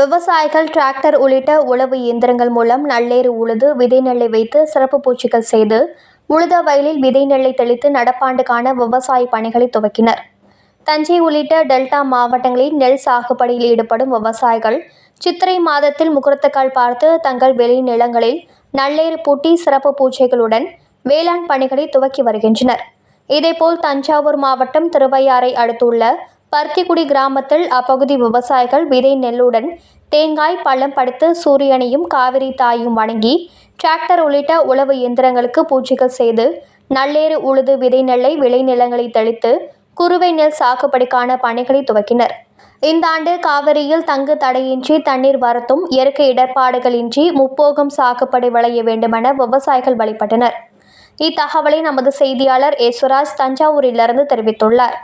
விவசாயிகள் டிராக்டர் உள்ளிட்ட உழவு இயந்திரங்கள் மூலம் நள்ளேறு உழுது விதை நெல்லை வைத்து சிறப்பு பூச்சிகள் செய்து உழுத வயலில் விதை நெல்லை தெளித்து நடப்பாண்டுக்கான விவசாய பணிகளை துவக்கினர். தஞ்சை உள்ளிட்ட டெல்டா மாவட்டங்களில் நெல் சாகுபடியில் ஈடுபடும் விவசாயிகள் சித்திரை மாதத்தில் முகூர்த்தக்கால் பார்த்து தங்கள் வெளி நிலங்களில் நள்ளேறு பூட்டி சிறப்பு பூஜைகளுடன் வேளாண் பணிகளை துவக்கி வருகின்றனர். இதேபோல் தஞ்சாவூர் மாவட்டம் திருவையாறை அடுத்துள்ள பருத்திக்குடி கிராமத்தில் அப்பகுதி விவசாயிகள் விதை நெல்லுடன் தேங்காய் பழம் படுத்து சூரியனையும் காவிரி தாயும் வணங்கி டிராக்டர் உள்ளிட்ட உழவு இயந்திரங்களுக்கு பூஜைகள் செய்து நள்ளேறு உழுது விதை நெல்லை விளைநிலங்களை தெளித்து குறுவை நெல் சாகுபடிக்கான பணிகளை துவக்கினர். இந்த ஆண்டு காவிரியில் தங்கு தடையின்றி தண்ணீர் வரத்தும் இயற்கை இடர்பாடுகளின்றி முப்போகம் சாகுபடி விளைய வேண்டுமென விவசாயிகள் வழிபட்டனர். இத்தகவலை நமது செய்தியாளர் யேசுராஜ் தஞ்சாவூரிலிருந்து தெரிவித்துள்ளார்.